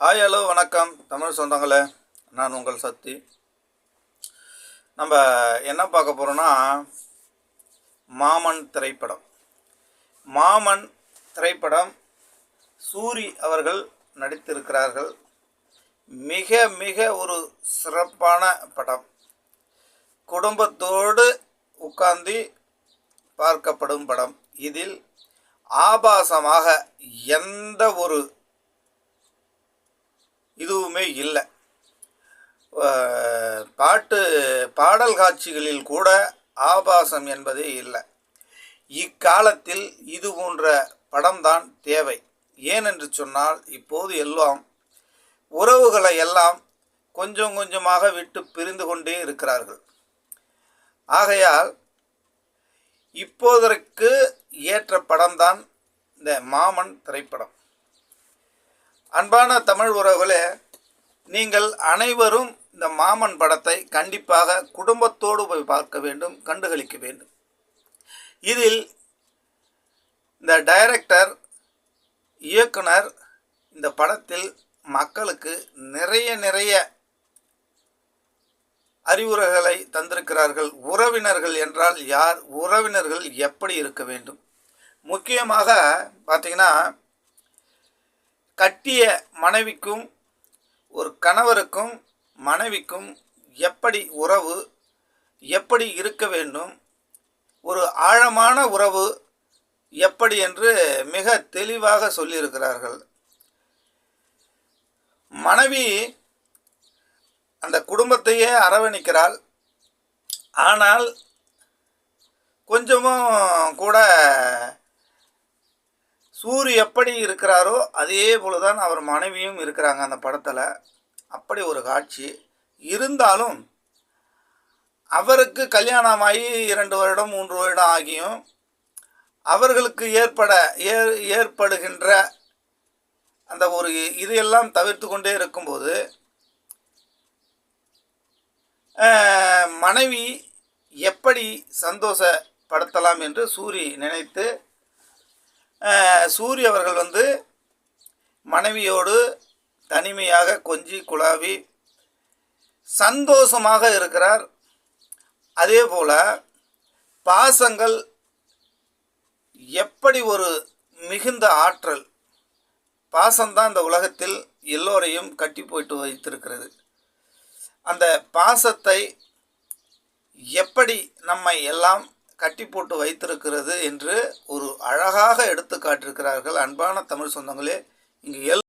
Hi hello வணக்கம். தமிழ் சொந்தங்களே நான் உங்கள் சக்தி. நம்ம என்ன பார்க்க போகிறோன்னா மாமன் திரைப்படம். மாமன் திரைப்படம் சூரி அவர்கள் நடித்திருக்கிறார்கள். மிக மிக ஒரு சிறப்பான படம். குடும்பத்தோடு உட்கார்ந்து பார்க்கப்படும் படம். இதில் ஆபாசமாக எந்த ஒரு இதுவுமே இல்லை. பாட்டு பாடல் காட்சிகளில் கூட ஆபாசம் என்பதே இல்லை. இக்காலத்தில் இது போன்ற படம்தான் தேவை. ஏனென்று சொன்னால் இப்போது எல்லாம் உறவுகளை எல்லாம் கொஞ்சம் கொஞ்சமாக விட்டு பிரிந்து கொண்டே இருக்கிறார்கள். ஆகையால் இப்போதற்கு ஏற்ற படம்தான் இந்த மாமன் திரைப்படம். அன்பான தமிழ் உறவுகளே நீங்கள் அனைவரும் இந்த மாமன் படத்தை கண்டிப்பாக குடும்பத்தோடு போய் பார்க்க வேண்டும் கண்டுகளிக்க வேண்டும். இதில் இந்த டைரக்டர் இயக்குனர் இந்த படத்தில் மக்களுக்கு நிறைய நிறைய அறிவுரைகளை தந்திருக்கிறார்கள். உறவினர்கள் என்றால் யார்? உறவினர்கள் எப்படி இருக்க வேண்டும்? முக்கியமாக பார்த்தீங்கன்னா கட்டிய மனைவிக்கும் ஒரு கணவருக்கும் மனைவிக்கும் எப்படி உறவு எப்படி இருக்க வேண்டும் ஒரு ஆழமான உறவு எப்படி என்று மிக தெளிவாக சொல்லியிருக்கிறார்கள். மனைவி அந்த குடும்பத்தையே அரவணைக்கிறாள். ஆனால் கொஞ்சமும் கூட சூர் எப்படி இருக்கிறாரோ அதே போல தான் அவர் மனைவியும் இருக்கிறாங்க அந்த படத்தில். அப்படி ஒரு காட்சி. இருந்தாலும் அவருக்கு கல்யாணமாகி இரண்டு வருடம் மூன்று வருடம் ஆகியும் அவர்களுக்கு ஏற்பட ஏற் ஏற்படுகின்ற அந்த ஒரு இதையெல்லாம் தவிர்த்து கொண்டே இருக்கும்போது மனைவி எப்படி சந்தோஷப்படுத்தலாம் என்று சூரி நினைத்து சூரிய அவர்கள் வந்து மனைவியோடு தனிமையாக கொஞ்சி குழாவி சந்தோஷமாக இருக்கிறார். அதே போல் பாசங்கள் எப்படி ஒரு மிகுந்த ஆற்றல் பாசம்தான் இந்த உலகத்தில் எல்லோரையும் கட்டி போயிட்டு வைத்திருக்கிறது. அந்த பாசத்தை எப்படி நம்மை எல்லாம் கட்டி போட்டு வைத்திருக்கிறது என்று ஒரு அழகாக எடுத்து காட்டியிருக்கிறார்கள் அன்பான தமிழ் சொந்தங்களே இங்கு எல்